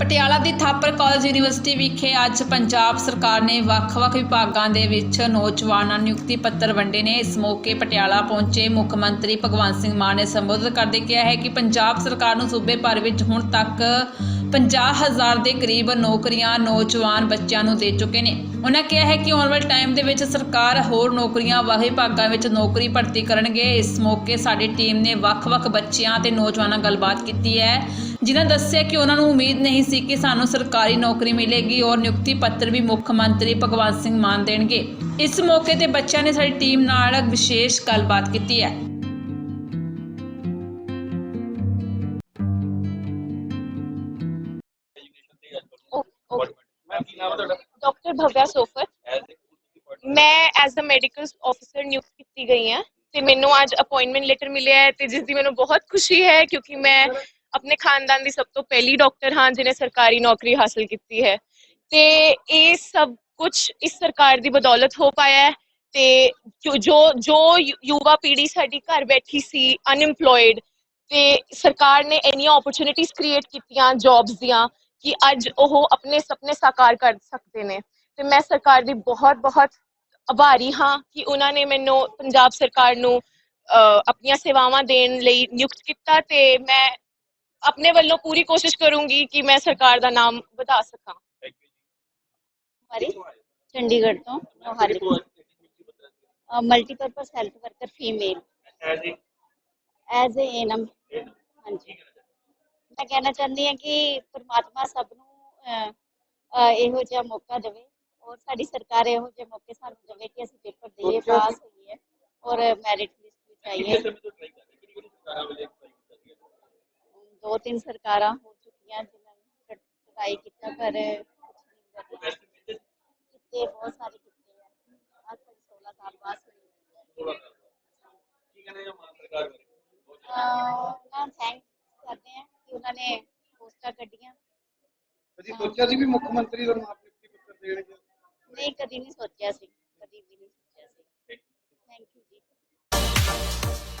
ਪਟਿਆਲਾ ਦੀ Thapar college university ਵਿਖੇ ਅੱਜ ਪੰਜਾਬ ਸਰਕਾਰ ਨੇ ਵੱਖ-ਵੱਖ ਵਿਭਾਗਾਂ ਦੇ ਵਿੱਚ ਨੌਜਵਾਨਾਂ ਨੂੰ ਨਿਯੁਕਤੀ ਪੱਤਰ ਵੰਡੇ ਨੇ। ਇਸ ਮੌਕੇ ਪਟਿਆਲਾ ਪਹੁੰਚੇ ਮੁੱਖ ਮੰਤਰੀ ਭਗਵੰਤ ਸਿੰਘ ਮਾਨ ਨੇ ਸੰਬੋਧਨ ਕਰਦੇ ਕਿਹਾ ਹੈ ਕਿ ਪੰਜਾਬ ਸਰਕਾਰ ਨੂੰ ਸੂਬੇ ਭਰ ਵਿੱਚ ਹੁਣ ਤੱਕ 50000 ਦੇ ਕਰੀਬ ਨੌਕਰੀਆਂ ਨੌਜਵਾਨ ਬੱਚਿਆਂ ਨੂੰ ਦੇ ਚੁੱਕੇ ਨੇ। ਉਹਨਾਂ ਕਿਹਾ ਹੈ ਕਿ ਆਉਣ ਵਾਲੇ ਟਾਈਮ ਦੇ ਵਿੱਚ ਸਰਕਾਰ ਹੋਰ ਨੌਕਰੀਆਂ ਵਾਹ ਭਾਗਾਂ ਵਿੱਚ ਨੌਕਰੀ ਭਰਤੀ ਕਰਨਗੇ। ਇਸ ਮੌਕੇ ਸਾਡੀ ਟੀਮ ਨੇ ਵੱਖ-ਵੱਖ ਬੱਚਿਆਂ ਤੇ ਨੌਜਵਾਨਾਂ ਗੱਲਬਾਤ ਕੀਤੀ ਹੈ, ਜਿਨ੍ਹਾਂ ਦੱਸਿਆ ਕਿ ਉਹਨਾਂ ਨੂੰ ਉਮੀਦ ਨਹੀਂ ਸੀ ਕਿ ਸਾਨੂੰ ਸਰਕਾਰੀ ਨੌਕਰੀ ਮਿਲੇਗੀ ਔਰ ਨਿਯੁਕਤੀ ਪੱਤਰ ਵੀ ਮੁੱਖ ਮੰਤਰੀ ਭਗਵੰਤ ਸਿੰਘ ਮਾਨ ਦੇਣਗੇ। ਇਸ ਮੌਕੇ ਤੇ ਬੱਚਿਆਂ ਨੇ ਸਾਡੀ ਟੀਮ ਨਾਲ ਵਿਸ਼ੇਸ਼ ਗੱਲਬਾਤ ਕੀਤੀ ਹੈ। ਭਵਿਆ ਸੋਫਰ। ਮੈਂ ਐਜ਼ ਅ ਮੈਡੀਕਲ ਆਫੀਸਰ ਨਿਯੁਕਤ ਕੀਤੀ ਗਈ ਹਾਂ ਤੇ ਮੈਨੂੰ ਅੱਜ ਅਪਾਇੰਟਮੈਂਟ ਲੈਟਰ ਮਿਲਿਆ ਹੈ ਤੇ ਜਿਸ ਦੀ ਮੈਨੂੰ ਬਹੁਤ ਖੁਸ਼ੀ ਹੈ ਕਿਉਂਕਿ ਮੈਂ ਆਪਣੇ ਖਾਨਦਾਨ ਦੀ ਸਭ ਤੋਂ ਪਹਿਲੀ ਡਾਕਟਰ ਹਾਂ ਜਿਨੇ ਸਰਕਾਰੀ ਨੌਕਰੀ ਹਾਸਲ ਕੀਤੀ ਹੈ। ਤੇ ਇਹ ਸਭ ਕੁਝ ਇਸ ਸਰਕਾਰ ਦੀ ਬਦੌਲਤ ਹੋ ਪਾਇਆ ਹੈ ਤੇ ਜੋ ਜੋ ਯੁ- ਯੁਵਾ ਪੀੜ੍ਹੀ ਸਾਡੀ ਘਰ ਬੈਠੀ ਸੀ ਅਨਇੰਪਲੋਇਡ ਤੇ ਸਰਕਾਰ ਨੇ ਇੰਨੀਆਂ ਓਪਰਚੁਨਿਟੀਆਂ ਕ੍ਰੀਏਟ ਕੀਤੀਆਂ ਜੌਬਸ ਦੀਆਂ ਕਿ ਅੱਜ ਉਹ ਆਪਣੇ ਸੁਪਨੇ ਸਾਕਾਰ ਕਰ ਸਕਦੇ ਨੇ। ਤੇ ਮੈਂ ਸਰਕਾਰ ਦੀ ਬਹੁਤ ਬਹੁਤ ਆਭਾਰੀ ਹਾਂ ਕਿ ਉਹਨਾਂ ਨੇ ਮੈਨੂੰ ਪੰਜਾਬ ਸਰਕਾਰ ਨੂੰ ਆਪਣੀਆਂ ਸੇਵਾਵਾਂ ਦੇਣ ਲਈ ਨਿਯੁਕਤ ਕੀਤਾ ਤੇ ਮੈਂ ਆਪਣੇ ਵੱਲੋਂ ਪੂਰੀ ਕੋਸ਼ਿਸ਼ ਕਰੂੰਗੀ ਕਿ ਮੈਂ ਸਰਕਾਰ ਦਾ ਨਾਮ ਵਧਾ ਸਕਾਂ। ਥੈਂਕ ਯੂ ਹਮਾਰੀ ਚੰਡੀਗੜ੍ਹ ਤੋਂ Mohali multipurpose health worker female as a? ANM ਹਾਂਜੀ। ਮੈਂ ਕਹਿਣਾ ਚਾਹੁੰਦੀ ਹਾਂ ਕਿ ਪ੍ਰਮਾਤਮਾ ਸਭ ਨੂੰ ਇਹੋ ਜਿਹਾ ਮੌਕਾ ਦੇਵੇ ਔਰ ਸਾਡੀ ਸਰਕਾਰ ਇਹੋ ਜਿਹੇ ਮੌਕੇ ਸਾਨੂੰ ਦੇਵੇ ਕਿ ਅਸੀਂ ਪੇਪਰ ਦੇਈਏ ਪਾਸ ਹੋਈਏ ਔਰ ਮੈਰਿਟ ਲਿਸਟ ਵਿੱਚ ਕਿੰਨੇ ਆਈਏ ਸਮੇਂ ਤੋਂ ਟਰਾਈ ਕਰ ਰਹੇ ਕਿਹੜੀ ਕਿਹੜੀ ਸਰਕਾਰਾਂ ਵੇਲੇ ਟਰਾਈ ਕੀਤੀ ਹੈ ਦੋ ਤਿੰਨ ਸਰਕਾਰਾਂ ਹੋ ਚੁੱਕੀਆਂ ਜਿਨ੍ਹਾਂ ਨੇ ਟਰਾਈ ਕੀਤਾ ਪਰ ਕੁਛ ਨਹੀਂ ਬੈਸਟ ਮਿਲਦੇ ਕਿਤੇ ਬਹੁਤ ਸਾਰੇ ਕਿਤੇ ਆ ਅੱਜ ਤੱਕ 16 ਸਾਲ ਬਾਅਦ ਹੋਈ ਹੈ ਥੋੜਾ ਕੀ ਕਹਿੰਦੇ ਆ ਮਾਨ ਸਰਕਾਰ ਬਾਰੇ ਬਹੁਤ ਚੰਗਾ। ਅਹ ਉਹਨਾਂ ਥੈਂਕ ਕਰਦੇ ਹਾਂ ਕਿ ਉਹਨਾਂ ਨੇ ਪੋਸਟਾਂ ਕੱਢੀਆਂ ਕਦੀ ਸੋਚਿਆ ਸੀ ਵੀ ਮੁੱਖ ਮੰਤਰੀ ਤੁਹਾਨੂੰ ਆਪ ਨਿਯੁਕਤੀ ਪੱਤਰ ਦੇਣਗੇ ਨਹੀਂ ਕਦੀ ਨਹੀਂ ਸੋਚਿਆ ਸੀ।